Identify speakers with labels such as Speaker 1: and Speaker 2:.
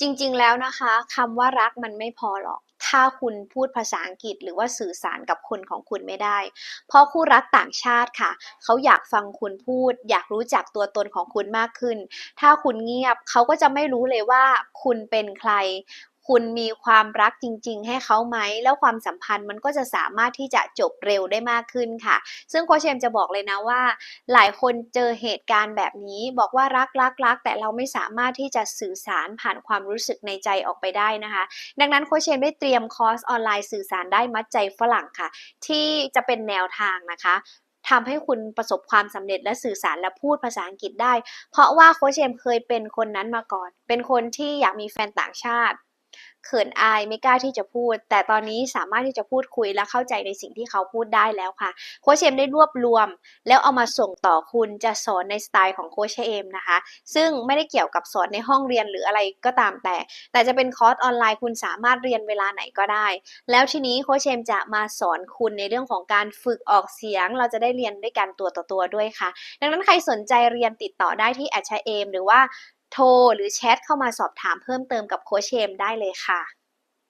Speaker 1: จริงๆแล้วนะคะคำว่ารักมันไม่พอหรอก ถ้าคุณพูดภาษาอังกฤษหรือว่าสื่อสารกับคนของคุณไม่ได้ เพราะคู่รักต่างชาติค่ะ เขาอยากฟังคุณพูด อยากรู้จักตัวตนของคุณมากขึ้น ถ้าคุณเงียบเขาก็จะไม่รู้เลยว่าคุณเป็นใคร คุณมีความรักจริง ๆ ให้เขาไหม แล้วความสัมพันธ์มันก็จะสามารถที่จะจบเร็วได้มากขึ้นค่ะ ซึ่งโคชเชมจะบอกเลยนะว่า หลายคนเจอเหตุการณ์แบบนี้ บอกว่ารักรักรักแต่เราไม่สามารถที่จะสื่อสารผ่านความรู้สึกในใจออกไปได้นะคะ ดังนั้นโคชเชมได้เตรียมคอร์สออนไลน์สื่อสารได้มัดใจฝรั่งค่ะ ที่จะเป็นแนวทางนะคะทำให้คุณประสบความสำเร็จและสื่อสารและพูดภาษาอังกฤษได้ เพราะว่าโคชเชมเคยเป็นคนนั้นมาก่อน เป็นคนที่อยากมีแฟนต่างชาติ เขินอายไม่กล้าที่จะพูด แต่ตอนนี้สามารถที่จะพูดคุยและเข้าใจในสิ่งที่เขาพูดได้แล้วค่ะโคชเชมได้รวบรวม แล้วเอามาส่งต่อคุณจะสอนในสไตล์ของโคชเอมนะคะ ซึ่งไม่ได้เกี่ยวกับสอนในห้องเรียนหรืออะไรก็ตามแต่ แต่จะเป็นคอร์สออนไลน์คุณสามารถเรียนเวลาไหนก็ได้ แล้วทีนี้โคชเชมจะมาสอนคุณในเรื่องของการฝึกออกเสียง เราจะได้เรียนด้วยกันตัวต่อตัวด้วยค่ะ ดังนั้นใครสนใจเรียนติดต่อได้ที่แอชเอมหรือว่า โทรหรือแชทเข้ามาสอบถามเพิ่มเติมกับโค้ชเชมได้เลยค่ะ